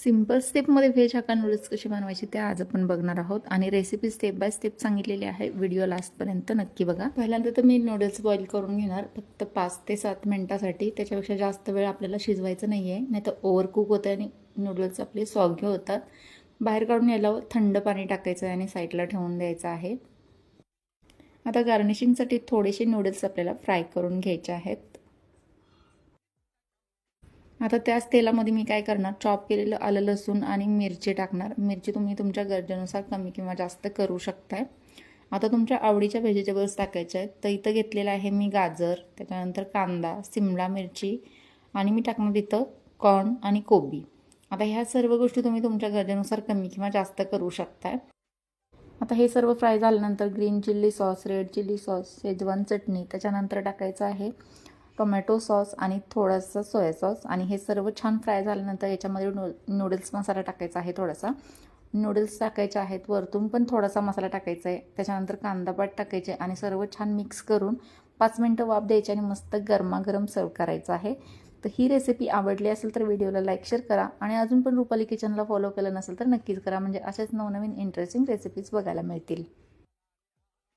Simple स्टेपमध्ये veg hakka noodles कशी बनवायची ते आज आपण बघणार आहोत. आणि रेसिपी स्टेप बाय स्टेप सांगितलेली आहे. व्हिडिओ लास्टपर्यंत नक्की बघा. पहिल्यांदा तर मी नूडल्स बॉईल करून घेणार. फक्त पाच ते सात मिनटासाठी. त्याच्यापेक्षा जास्त वेळ आपल्याला शिजवायचं नाही आहे नाही तर ओव्हरकुक होतं आणि नूडल्स आपले सॉग्य होतात. बाहेर काढून यायला थंड पाणी टाकायचं आहे आणि साईडला ठेवून द्यायचं आहे. आता गार्निशिंगसाठी थोडेसे नूडल्स आपल्याला फ्राय करून घ्यायचे आहेत. आता त्याच तेलामध्ये मी काय करणार? चॉप केलेलं आलं लसूण आणि मिरची टाकणार. मिरची तुम्ही तुमच्या गरजेनुसार कमी किंवा जास्त करू शकताय. आता तुमच्या आवडीच्या व्हेजिटेबल्स टाकायच्या आहेत. तर इथं घेतलेलं आहे मी गाजर त्याच्यानंतर कांदा सिमला मिरची आणि मी टाकणार इथं कॉर्न आणि कोबी. आता ह्या सर्व गोष्टी तुम्ही तुमच्या गरजेनुसार कमी किंवा जास्त करू शकताय. आता हे सर्व फ्राय झाल्यानंतर green chilli sauce red chilli sauce Schezwan चटणी त्याच्यानंतर टाकायचं आहे टोमॅटो सॉस आणि थोडासा सोया सॉस आणि हे सर्व छान फ्राय झाल्यानंतर याच्यामध्ये नू नूडल्स मसाला टाकायचा आहे थोडासा. नूडल्स टाकायचे आहेत वरतून पण थोडासा मसाला टाकायचा आहे. त्याच्यानंतर कांदापात टाकायचे आणि सर्व छान मिक्स करून पाच मिनटं वाफ द्यायची आणि मस्त गरमागरम सर्व करायचं आहे. तर ही रेसिपी आवडली असेल तर व्हिडिओला लाईक शेअर करा आणि अजून पण रुपाली किचनला फॉलो केलं नसेल तर नक्कीच करा. म्हणजे असेच नवनवीन इंटरेस्टिंग रेसिपीज बघायला मिळतील.